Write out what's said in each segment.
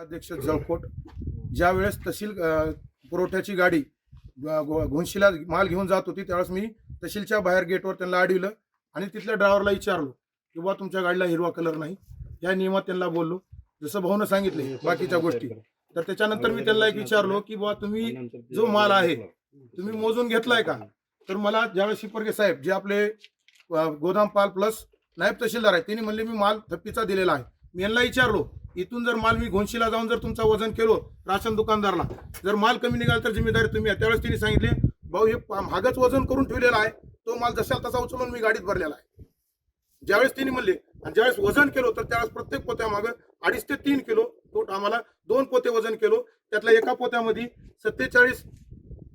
अध्यक्ष जळकोट ज्या वेळेस तहसील पुरवठ्याची गाडी अ, घोंशीला माल घेऊन जात होती त्यावेळेस मी तहसीलच्या बाहेर गेटवर त्यांना अडविलं आणि तिथल्या ड्रायव्हरला विचारलो की बा तुमच्या गाडीला हिरवा कलर नाही? या नियमात त्यांना बोललो जसं भाऊनं सांगितले बाकीच्या गोष्टी. तर त्याच्यानंतर मी त्यांना एक विचारलो की बुवा तुम्ही जो माल आहे तुम्ही मोजून घेतलाय का? तर मला ज्यावेळेस शिपरगे साहेब जे आपले गोदाम गोदामपाल प्लस नायब तहसीलदार आहेत त्यांनी म्हणले मी माल थप्पीचा दिलेला आहे. मी यांना विचारलो इथून जर माल मी घोणशीला जाऊन जर तुमचा वजन केलो राशन दुकानदारला जर माल कमी निघाला तर जिम्मेदारी तुम्ही आहे. त्यावेळेस तिने सांगितले भाऊ हे मागच महागच वजन करून ठेवलेला आहे. तो माल जसा तसा उचलून मी गाडीत भरलेला आहे. ज्यावेळेस तिने म्हणले आणि ज्यावेळेस वजन केलो तर त्यावेळेस प्रत्येक पोत्यामागं अडीच ते तीन किलो तो आम्हाला दोन पोते वजन केलो. त्यातल्या एका पोत्यामध्ये सत्तेचाळीस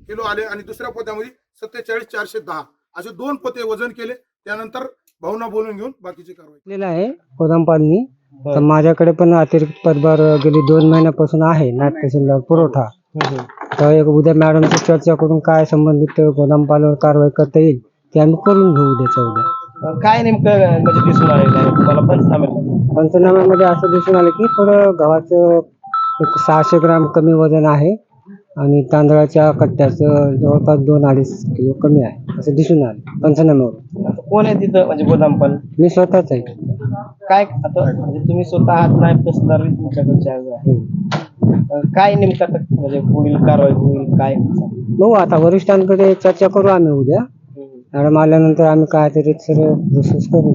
किलो आले आणि दुसऱ्या पोत्यामध्ये सत्तेचाळीस चारशे दहा. असे दोन पोते वजन केले. त्यानंतर भाऊना बोलून घेऊन बाकीची कारवाई केलेलं आहे. गोदामपालनी तर माझ्याकडे पण अतिरिक्त पदभार गेली दोन महिन्यापासून आहे तहसीलदार पुरवठा. तर एक उद्या मॅडमची चर्चा करून काय संबंधित गोदामपालावर कारवाई करता येईल ते आम्ही करून घेऊ उद्याच्या उद्या. काय नेमकं म्हणजे दिसून आलेलं आहे? तुम्हाला पंचनाम्यामध्ये असं दिसून आलं की थोडं गव्हाचं एक सहाशे ग्राम कमी वजन आहे आणि तांदळाच्या कट्ट्याचं जवळपास दोन अडीच किलो कमी आहे असं दिसून आलं पंचनाम्यावर कोण आहे तिथं? म्हणजे गोदाम पण मी स्वतःच आहे. काय? आता म्हणजे तुम्ही स्वतः आहात नायब तहसीलदार बी तुमच्याकडचे आहे अं, काय नेमकं म्हणजे पुढील कारवाई होईल काय? बघू आता वरिष्ठांकडे चर्चा करू आम्ही उद्या. मॅडम आल्यानंतर आम्ही काय तरी सर्व प्रोसेस करू.